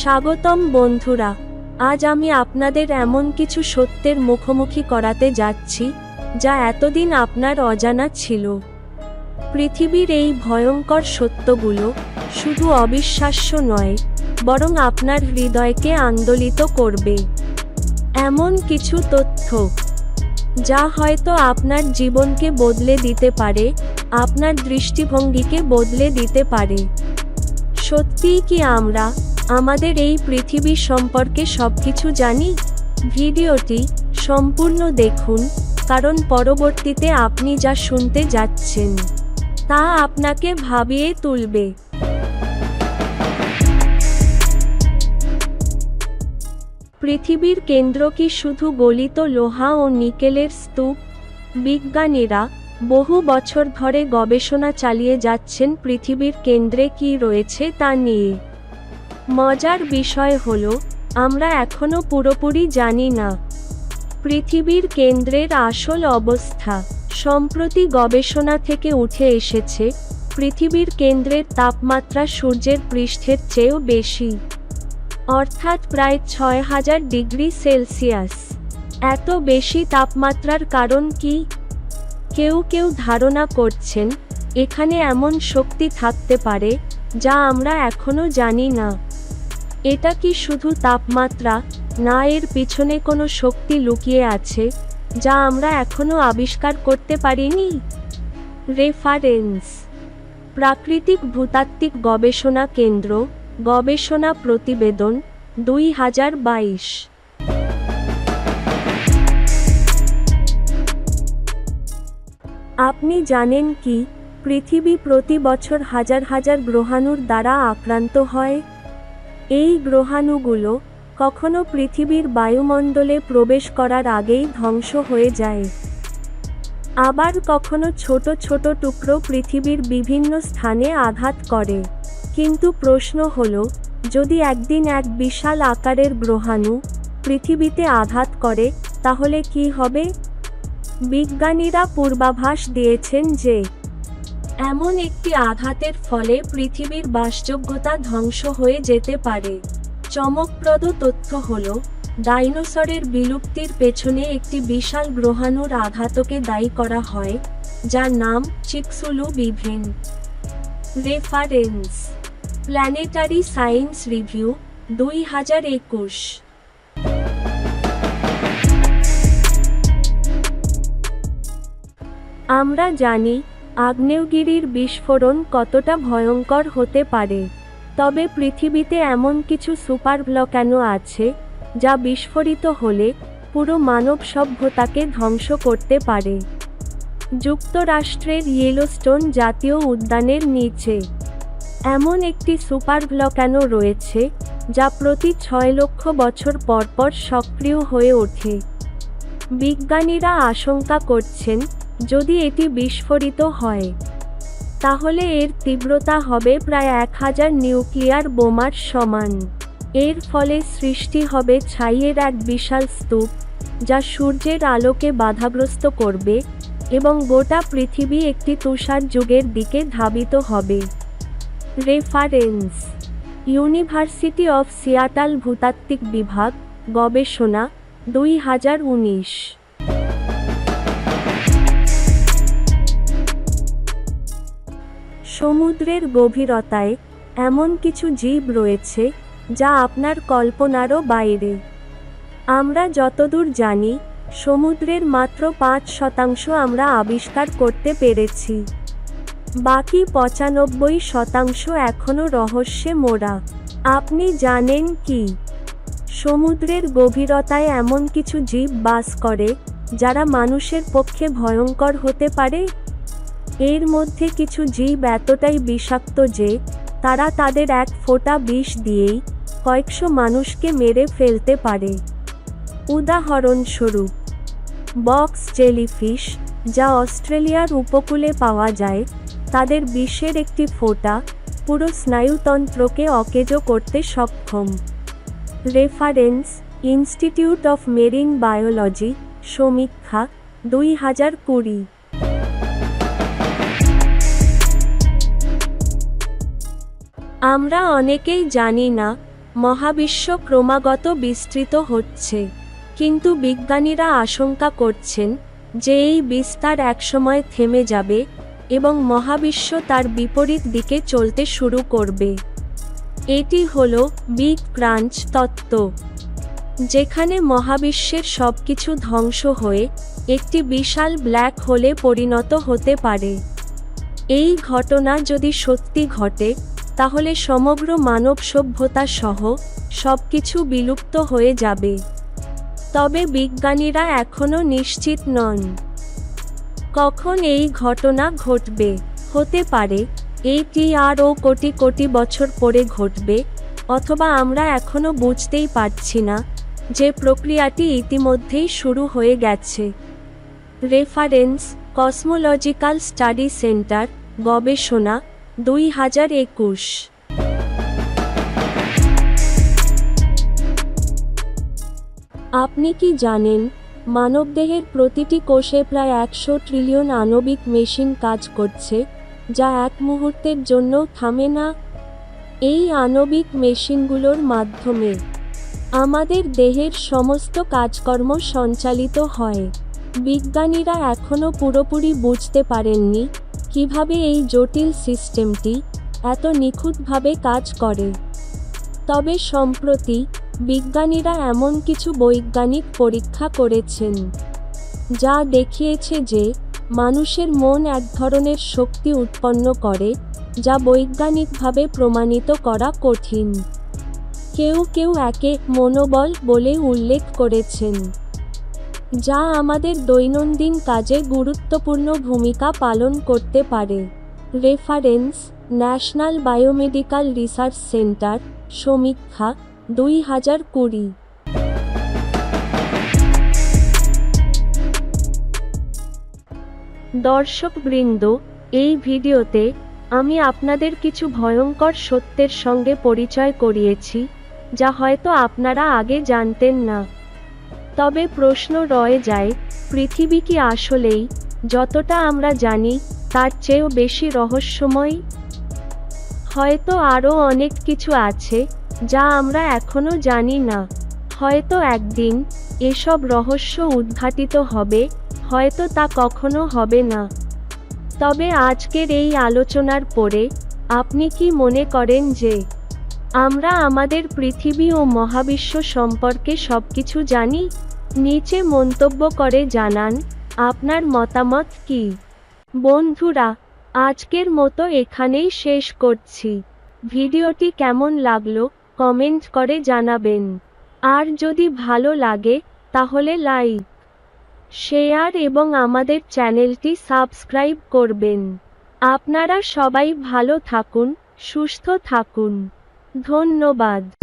স্বাগতম বন্ধুরা, আজ আমি আপনাদের এমন কিছু সত্যের মুখোমুখি করাতে যাচ্ছি, যা এতদিন আপনার অজানা ছিল। পৃথিবীর এই ভয়ঙ্কর সত্যগুলো শুধু অবিশ্বাস্য নয়, বরং আপনার হৃদয়কে আন্দোলিত করবে। এমন কিছু তথ্য, যা হয়তো আপনার জীবনকে বদলে দিতে পারে, আপনার দৃষ্টিভঙ্গিকে বদলে দিতে পারে। সত্যিই কি আমরা আমাদের এই পৃথিবী সম্পর্কে সবকিছু জানি? ভিডিওটি সম্পূর্ণ দেখুন, কারণ পরবর্তীতে আপনি যা শুনতে যাচ্ছেন, তা আপনাকে ভাবিয়ে তুলবে। পৃথিবীর কেন্দ্র কি শুধু গলিত লোহা ও নিকেলের স্তূপ? বিজ্ঞানীরা বহু বছর ধরে গবেষণা চালিয়ে যাচ্ছেন পৃথিবীর কেন্দ্রে কি রয়েছে তা নিয়ে। মজার বিষয় হল, আমরা এখনও পুরোপুরি জানি না। পৃথিবীর কেন্দ্রের আসল অবস্থা সম্প্রতি গবেষণা থেকে উঠে এসেছে, পৃথিবীর কেন্দ্রের তাপমাত্রা সূর্যের পৃষ্ঠের চেয়েও বেশি। অর্থাৎ প্রায় ছয় হাজার ডিগ্রি সেলসিয়াস। এত বেশি তাপমাত্রার কারণ কি? কেউ কেউ ধারণা করছেন, এখানে এমন শক্তি থাকতে পারে, যা আমরা এখনও জানি না। এটা কি শুধু তাপমাত্রা, না এর পিছনে কোনো শক্তি লুকিয়ে আছে, যা আমরা এখনও আবিষ্কার করতে পারিনি? রেফারেন্স প্রাকৃতিক ভূতাত্ত্বিক গবেষণা কেন্দ্র, গবেষণা প্রতিবেদন, দুই হাজার বাইশ। আপনি জানেন কি, পৃথিবী প্রতি বছর হাজার হাজার গ্রহাণুর দ্বারা আক্রান্ত হয়। এই গ্রহাণুগুলো কখনো পৃথিবীর বায়ুমণ্ডলে প্রবেশ করার আগেই ধ্বংস হয়ে যায়। আবার কখনো ছোট ছোট টুকরো পৃথিবীর বিভিন্ন স্থানে আঘাত করে। কিন্তু প্রশ্ন হল, যদি একদিন এক বিশাল আকারের গ্রহাণু পৃথিবীতে আঘাত করে, তাহলে কি হবে? বিজ্ঞানীরা পূর্বাভাস দিয়েছেন যে, এমন একটি আঘাতের ফলে পৃথিবীর বাসযোগ্যতা ধ্বংস হয়ে যেতে পারে। চমকপ্রদ তথ্য হল, ডাইনোসরের বিলুপ্তির পেছনে একটি বিশাল গ্রহাণুর আঘাতকে দায়ী করা হয়, যার নাম চিকসুলু বিভিন। রেফারেন্স, প্ল্যানেটারি সায়েন্স রিভিউ, দুই হাজার একুশ। আমরা জানি, আগ্নেয়গিরির বিস্ফোরণ কতটা ভয়ঙ্কর হতে পারে। তবে পৃথিবীতে এমন কিছু সুপার ভ্লক্যানো আছে, যা বিস্ফোরিত হলে পুরো মানব সভ্যতাকে ধ্বংস করতে পারে। যুক্তরাষ্ট্রের ইয়েলোস্টোন জাতীয় উদ্যানের নিচে এমন একটি সুপার ভ্লক্যানো রয়েছে, যা প্রতি ছয় লক্ষ বছর পর পর সক্রিয় হয়ে ওঠে। বিজ্ঞানীরা আশঙ্কা করছেন যদি এটি বিস্ফোরিত হয়, তাহলে এর তীব্রতা হবে প্রায় এক হাজার নিউক্লিয়ার বোমার সমান। এর ফলে সৃষ্টি হবে ছাইয়ের এক বিশাল স্তূপ, যা সূর্যের আলোকে বাধাগ্রস্ত করবে এবং গোটা পৃথিবী একটি তুষার যুগের দিকে ধাবিত হবে। রেফারেন্স ইউনিভার্সিটি অফ সিয়াটাল ভূতাত্ত্বিক বিভাগ, গবেষণা, দুই হাজার উনিশ। সমুদ্রের গভীরতায় এমন কিছু জীব রয়েছে যা আপনার কল্পনারও বাইরে। আমরা যতদূর জানি, সমুদ্রের মাত্র পাঁচ শতাংশ আমরা আবিষ্কার করতে পেরেছি। বাকি পঁচানব্বই শতাংশ এখনও রহস্যে মোড়া। আপনি জানেন কি? সমুদ্রের গভীরতায় এমন কিছু জীব বাস করে, যারা মানুষের পক্ষে ভয়ঙ্কর হতে পারে? এর মধ্যে কিছু জীব এতটাই বিষাক্ত যে, তারা তাদের এক ফোঁটা বিষ দিয়েই কয়েকশো মানুষকে মেরে ফেলতে পারে। উদাহরণস্বরূপ, বক্স জেলিফিশ, যা অস্ট্রেলিয়ার উপকূলে পাওয়া যায়, তাদের বিষের একটি ফোঁটা পুরো স্নায়ুতন্ত্রকে অকেজো করতে সক্ষম। Reference, institute of marine biology, সমীক্ষা, দুই হাজার কুড়ি। আমরা অনেকেই জানি না, মহাবিশ্ব ক্রমাগত বিস্তৃত হচ্ছে। কিন্তু বিজ্ঞানীরা আশঙ্কা করছেন যে এই বিস্তার একসময় থেমে যাবে এবং মহাবিশ্ব তার বিপরীত দিকে চলতে শুরু করবে। এটি হল বিগ ক্রাঞ্চ তত্ত্ব, যেখানে মহাবিশ্বের সব কিছু ধ্বংস হয়ে একটি বিশাল ব্ল্যাক হোলে পরিণত হতে পারে। এই ঘটনা যদি সত্যি ঘটে তাহলে সমগ্র মানব সভ্যতা সহ সবকিছু বিলুপ্ত হয়ে যাবে। তবে বিজ্ঞানীরা এখনও নিশ্চিত নন। কখন এই ঘটনা ঘটবে? হতে পারে এইটি আরও কোটি কোটি বছর পরে ঘটবে, অথবা আমরা এখনও বুঝতেই পারছি না যে প্রক্রিয়াটি ইতিমধ্যেই শুরু হয়ে গেছে। রেফারেন্স, কসমোলজিক্যাল স্টাডি সেন্টার, গবেষণা দুই হাজার একুশ। আপনি কি জানেন, মানবদেহের প্রতিটি কোষে প্রায় একশো ট্রিলিয়ন আণবিক মেশিন কাজ করছে, যা এক মুহূর্তের জন্য থামে না? এই আণবিক মেশিনগুলোর মাধ্যমে আমাদের দেহের সমস্ত কাজকর্ম সঞ্চালিত হয়। বিজ্ঞানীরা এখনও পুরোপুরি বুঝতে পারেননি কীভাবে এই জটিল সিস্টেমটি এত নিখুঁতভাবে কাজ করে? তবে সম্প্রতি বিজ্ঞানীরা এমন কিছু বৈজ্ঞানিক পরীক্ষা করেছেন, যা দেখিয়েছে যে মানুষের মন এক ধরনের শক্তি উৎপন্ন করে, যা বৈজ্ঞানিকভাবে প্রমাণিত করা কঠিন। কেউ কেউ একে মনোবল বলে উল্লেখ করেছেন। যা আমাদের দৈনন্দিন কাজে গুরুত্বপূর্ণ ভূমিকা পালন করতে পারে। Reference, national biomedical research centre, সমীক্ষা, দুই হাজার কুড়ি। দর্শকবৃন্দ, এই ভিডিওতে আমি আপনাদের কিছু ভয়ঙ্কর সত্যের সঙ্গে পরিচয় করিয়েছি, যা হয়তো আপনারা আগে জানতেন না। তবে প্রশ্ন রয়ে যায়, পৃথিবী কি আসলেই, যতটা আমরা জানি, তার চেয়েও বেশি রহস্যময়? হয়তো আরও অনেক কিছু আছে, যা আমরা এখনও জানি না। হয়তো একদিন, এসব রহস্য উদ্ঘাটিত হবে, হয়তো তা কখনো হবে না। তবে আজকের এই আলোচনার পরে, আপনি কি মনে করেন যে আমরা আমাদের পৃথিবী ও মহাবিশ্ব সম্পর্কে সবকিছু জানি? নিচে মন্তব্য করে জানান, আপনার মতামত কি? বন্ধুরা, আজকের মতো এখানেই শেষ করছি। ভিডিওটি কেমন লাগল, কমেন্ট করে জানাবেন। আর যদি ভালো লাগে, তাহলে লাইক, শেয়ার এবং আমাদের চ্যানেলটি সাবস্ক্রাইব করবেন। আপনারা সবাই ভালো থাকুন, সুস্থ থাকুন। ধন্যবাদ।